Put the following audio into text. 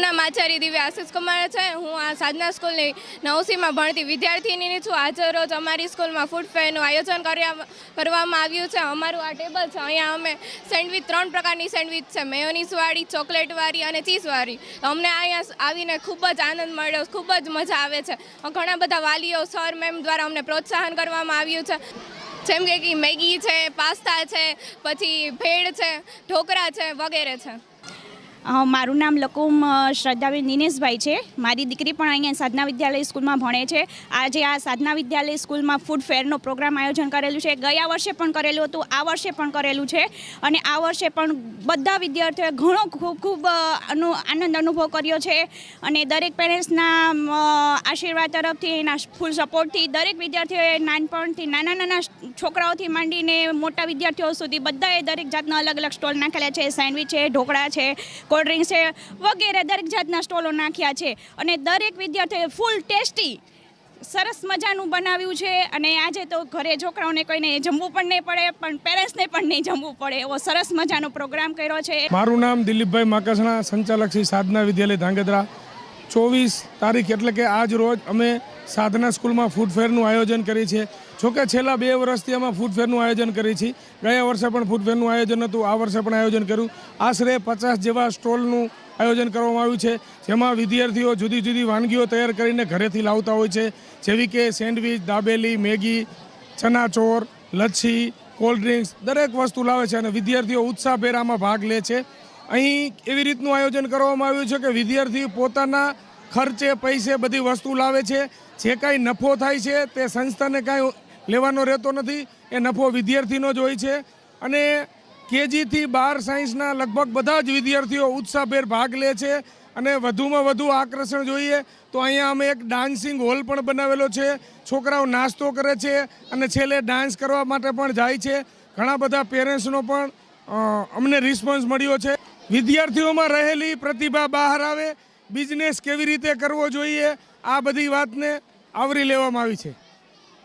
નામ આચાર્ય દિવ્ય આશિષ કુમાર છે. હું આ સાધના સ્કૂલની નવસીમાં ભણતી વિદ્યાર્થીની છું. આજે રોજ અમારી સ્કૂલમાં ફૂડ ફેરનું આયોજન કરવામાં આવ્યું છે. અમારું આ ટેબલ છે. અહીંયા અમે સેન્ડવિચ, ત્રણ પ્રકારની સેન્ડવિચ છે. મેયોનીસવાળી ચોકલેટવાળી અને ચીઝવાળી અમને અહીંયા આવીને ખૂબ જ આનંદ મળ્યો. ખૂબ જ મજા આવે છે. ઘણા બધા વાલીઓ, સર, મેમ દ્વારા અમને પ્રોત્સાહન કરવામાં આવ્યું છે. જેમ કે મેગી છે, પાસ્તા છે, પછી ભેળ છે, ઢોકળા છે વગેરે છે. મારું નામ લકુમ શ્રદ્ધાબેન દિનેશભાઈ છે. મારી દીકરી પણ અહીંયા સાધના વિદ્યાલય સ્કૂલમાં ભણે છે. આજે આ સાધના વિદ્યાલય સ્કૂલમાં ફૂડ ફેરનો પ્રોગ્રામ આયોજન કરેલું છે. ગયા વર્ષે પણ કરેલું હતું, આ વર્ષે પણ કરેલું છે. અને આ વર્ષે પણ બધા વિદ્યાર્થીઓએ ઘણો ખૂબ ખૂબ આનંદ અનુભવ કર્યો છે. અને દરેક પેરેન્ટ્સના આશીર્વાદ તરફથી એના ફૂલ સપોર્ટથી દરેક વિદ્યાર્થીઓએ નાનપણથી નાના નાના છોકરાઓથી માંડીને મોટા વિદ્યાર્થીઓ સુધી બધાએ દરેક જાતના અલગ અલગ સ્ટોલ નાખેલા છે. સેન્ડવિચ છે, ઢોકળા છે કોલ્ડ ડ્રિંક્સ છે, વગેરે દરેક જાતના સ્ટોલો નાખ્યા છે. અને દરેક વિદ્યાર્થીઓએ ફૂલ ટેસ્ટી સરસ મજાનું બનાવ્યું છે. અને આજે તો ઘરે છોકરાઓને કોઈને જમવું પણ નહીં પડે, પણ પેરેન્ટ્સને પણ નહીં જમવું પડે. એવો સરસ મજાનો પ્રોગ્રામ કર્યો છે. મારું નામ દિલીપભાઈ માકસણા, સંચાલક શ્રી સાધના વિદ્યાલય ધાંગધ્રા. ચોવીસ તારીખ એટલે કે આજ રોજ અમે સાધના સ્કૂલમાં ફૂડ ફેરનું આયોજન કરીએ છીએ જોકે છેલ્લા બે વર્ષથી અમે ફૂડ ફેરનું આયોજન કરીએ છીએ ગયા વર્ષે પણ ફૂડ ફેરનું આયોજન હતું, આ વર્ષે પણ આયોજન કર્યું. આશરે પચાસ જેવા સ્ટોલનું આયોજન કરવામાં આવ્યું છે, જેમાં વિદ્યાર્થીઓ જુદી જુદી વાનગીઓ તૈયાર કરીને ઘરેથી લાવતા હોય છે, જેવી કે સેન્ડવિચ, દાબેલી, મેગી ચનાચોર લચ્છી, કોલ્ડ ડ્રિંક્સ, દરેક વસ્તુ લાવે છે અને વિદ્યાર્થીઓ ઉત્સાહભેર આમાં ભાગ લે છે. અહીં એવી રીતનું આયોજન કરવામાં આવ્યું છે કે વિદ્યાર્થી પોતાના ખર્ચે, પૈસે બધી વસ્તુ લાવે છે. જે કાંઈ નફો થાય છે તે સંસ્થાને કાંઈ લેવાનો રહેતો નથી. એ નફો વિદ્યાર્થીનો જ હોય છે. અને કેજીથી બાર સાયન્સના લગભગ બધા જ વિદ્યાર્થીઓ ઉત્સાહભેર ભાગ લે છે અને વધુમાં વધુ આકર્ષણ જોઈએ તો અહીંયા અમે એક ડાન્સિંગ હોલ પણ બનાવેલો છે. છોકરાઓ નાસ્તો કરે છે અને છેલ્લે ડાન્સ કરવા માટે પણ જાય છે. ઘણા બધા પેરેન્ટ્સનો પણ અમને રિસ્પોન્સ મળ્યો છે. વિદ્યાર્થીઓમાં રહેલી પ્રતિભા બહાર આવે બિઝનેસ કેવી રીતે કરવો જોઈએ, આ બધી વાતને આવરી લેવામાં આવી છે.